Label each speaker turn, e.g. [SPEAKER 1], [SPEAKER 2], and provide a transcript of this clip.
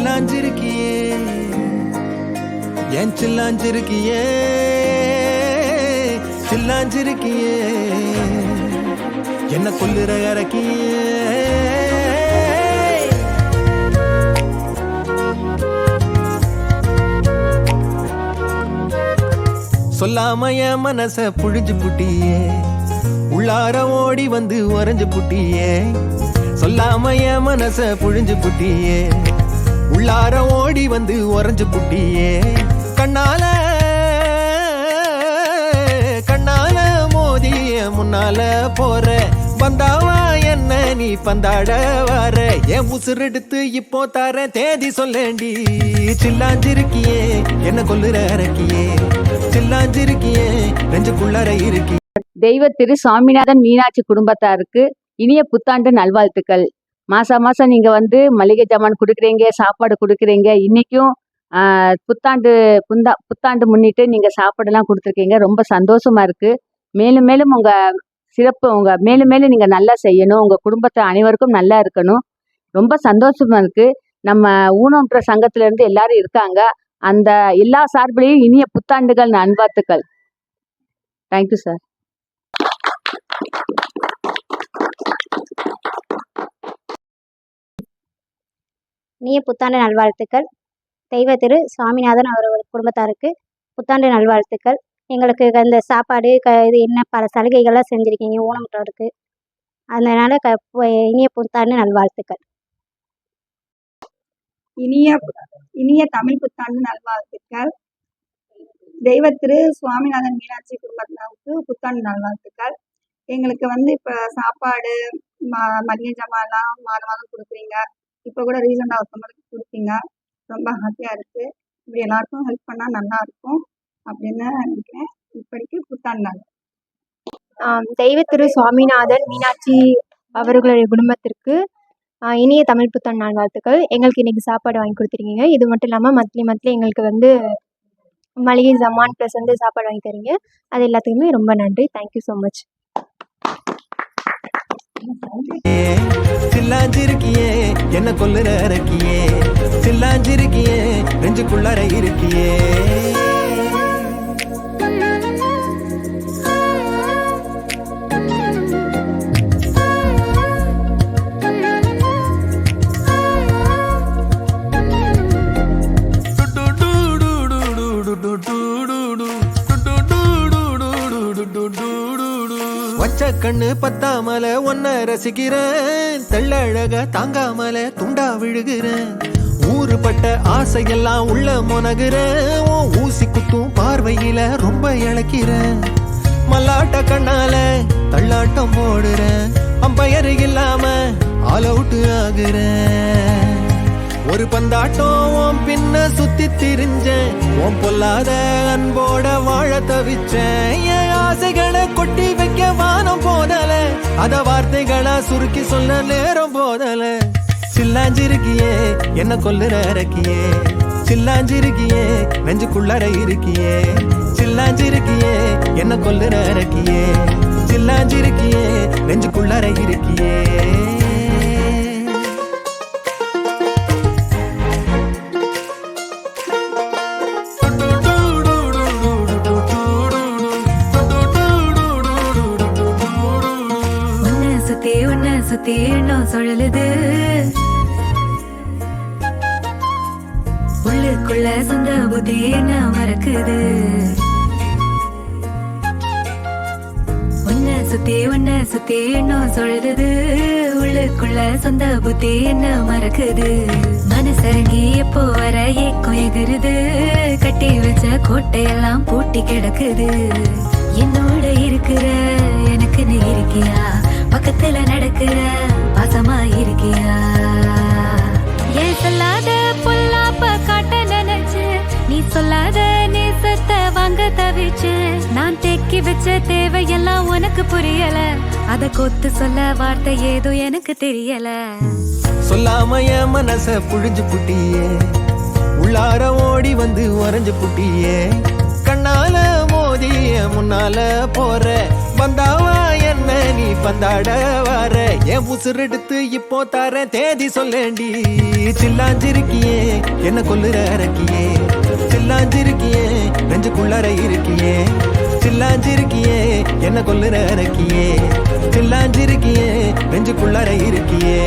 [SPEAKER 1] சில்லாஞ்சிருக்கியே. என் சில்லாஞ்சிருக்கியே? சில்லாஞ்சிருக்கியே. என்ன கொல்லுற இறக்கியே? சொல்லாம என் மனச புழிஞ்சு புட்டியே. உள்ளார ஓடி வந்து உறைஞ்சு புட்டியே. சொல்லாம என் மனச புழிஞ்சு புட்டியே. உள்ளார ஓடி வந்து உறைஞ்சு புட்டியே கண்ணால கண்ணால மோதிய முன்னால போற. வந்தாவா என்ன நீ பந்தாட வர? என் உசுரெடுத்து இப்போ தர தேதி சொல்லேண்டி. சில்லாஞ்சிருக்கியே என்ன கொல்லுற இறக்கியே. சில்லாஞ்சிருக்கியே நெஞ்சுக்குள்ளற இருக்கி
[SPEAKER 2] தெய்வ திரு சுவாமிநாதன் மீனாட்சி குடும்பத்தாருக்கு இனிய புத்தாண்டு நல்வாழ்த்துக்கள். மாசம் மாசம் நீங்க வந்து மளிகை ஜாமான் கொடுக்குறீங்க சாப்பாடு கொடுக்குறீங்க. இன்னைக்கும் புத்தாண்டு புந்தா புத்தாண்டு முன்னிட்டு நீங்க சாப்பாடெல்லாம் கொடுத்துருக்கீங்க. ரொம்ப சந்தோஷமா இருக்கு. மேலும் மேலும் உங்க சிறப்பு உங்க மேலும் மேலும் நீங்க நல்லா செய்யணும். உங்க குடும்பத்தை அனைவருக்கும் நல்லா இருக்கணும். ரொம்ப சந்தோஷமா இருக்கு. நம்ம ஊனமுற்ற சங்கத்துல இருந்து எல்லாரும் இருக்காங்க. அந்த எல்லா சார்பிலையும் இனிய புத்தாண்டுகள் நல்வாழ்த்துக்கள். தேங்க்யூ சார்
[SPEAKER 3] இனிய புத்தாண்டு நல்வாழ்த்துக்கள். தெய்வ திரு சுவாமிநாதன் அவர் குடும்பத்தாருக்கு புத்தாண்டு நல்வாழ்த்துக்கள். எங்களுக்கு இந்த சாப்பாடு க இது என்ன பல சலுகைகள்லாம் செஞ்சுருக்கீங்க ஊனமுற்றோருக்கு. அதனால் க பு- இனிய புத்தாண்டு நல்வாழ்த்துக்கள்.
[SPEAKER 4] இனிய இனிய தமிழ் புத்தாண்டு நல்வாழ்த்துக்கள். தெய்வ திரு சுவாமிநாதன் மீனாட்சி குடும்பத்தினருக்கு புத்தாண்டு நல்வாழ்த்துக்கள். எங்களுக்கு வந்து இப்போ சாப்பாடு ம மளிகை ஜாமான்லாம் மாதம் மாதம் கொடுக்குறீங்க. இப்போ கூட ரீசெண்டாக ஒருத்தவங்களுக்கு கொடுத்தீங்க. ரொம்ப ஹாப்பியாக இருக்குது இப்படி எல்லாருக்கும் ஹெல்ப் பண்ணால் நல்லா இருக்கும் அப்படின்னு நினைக்கிறேன். இப்படிக்கு புத்தாண்டாங்க நாள்
[SPEAKER 5] தெய்வ திரு சுவாமிநாதன் மீனாட்சி அவர்களுடைய குடும்பத்திற்கு இனிய தமிழ் புத்தாண்டு நாள் வாழ்த்துக்கள். எங்களுக்கு இன்னைக்கு சாப்பாடு வாங்கி கொடுத்துருக்கீங்க. இது மட்டும் இல்லாமல் மந்த்லி மந்த்லி எங்களுக்கு வந்து மளிகை ஜமான் ப்ளஸ் வந்து சாப்பாடு வாங்கி தரீங்க. அது எல்லாத்துக்குமே ரொம்ப நன்றி. தேங்க்யூ ஸோ மச்
[SPEAKER 1] சில்லாஞ்சிருக்கியே என்ன கொல்லுற இருக்கியே சில்லாஞ்சிருக்கியே நெஞ்சுக்குள்ளார இருக்கியே. கண்ணு பத்தாமல ஒன்ன ரசிக்கிறேன். தெள்ளழக தாங்காமல துண்டா விழுகிறேன். ஊறுபட்ட ஆசையெல்லாம் உள்ள முனகுறேன். ஊசி குத்தும் பார்வையில ரொம்ப இழக்கிறேன். மல்லாட்ட கண்ணால தள்ளாட்டம் போடுறேன். அம்பயர் இல்லாம ஆல் அவுட் ஆகுறேன். ஒரு பந்தாட்டம் பின்ன சுத்தி திரிஞ்சேன். உன் பொல்லாத அன்போட வாழ தவிச்சேன். என் ஆசைகளை கொட்டி வைக்க வானம் போதல. அத வார்த்தைகளா சுருக்கி சொல்ல நேரம் போதல. சில்லாஞ்சிருக்கியே என்ன கொல்லுற இறக்கியே. சில்லாஞ்சிருக்கியே நெஞ்சுக்குள்ளற இருக்கியே. சில்லாஞ்சிருக்கியே என்ன கொல்லுற இறக்கியே. சில்லாஞ்சிருக்கியே நெஞ்சுக்குள்ளற இருக்கியே.
[SPEAKER 6] தேனா சுழலுது. உள்ளுக்குள்ள சொந்த புத்தி என்ன மறக்குது? உன்ன சுத்தி உன்ன சுத்தி என்ன சொல்லுது உள்ளுக்குள்ள சொந்த புத்தி என்ன மறக்குது? மனசரங்கி எப்போ வர ஏக்கம் எகிருது கட்டி வச்ச கோட்டையெல்லாம் பூட்டி கிடக்குது. என்னோட இருக்கிற எனக்கு நீ இருக்கியா? பக்கத்துல நடக்கிற பாசமா இருக்கியா? ஏன் சொல்லாத பொல்லாப்ப காட்ட நினைச்சு நீ சொல்லாத நேசத்தை வாங்க தவிச்சு நான் தேக்கி வச்ச தேவையெல்லாம் உனக்கு புரியல. அத கொத்து சொல்ல வார்த்தை ஏதோ எனக்கு தெரியல.
[SPEAKER 1] சொல்லாம என் மனச புழிஞ்சு புட்டியே உள்ளார ஓடி வந்து உறைஞ்சு புட்டியே கண்ணால மோதிய முன்னால போற. வந்தாவா என்ன நீ பந்தாட வார? என் உசுரெடுத்து இப்போ தர தேதி சொல்லேண்டி. சில்லாஞ்சிருக்கியே என்ன கொல்லுற அரக்கியே? சில்லாஞ்சிருக்கியே நெஞ்சுக்குள்ளற இருக்கியே? சில்லாஞ்சிருக்கியே என்ன கொல்லுற அரக்கியே? சில்லாஞ்சிருக்கியே நெஞ்சுக்குள்ளற இருக்கியே?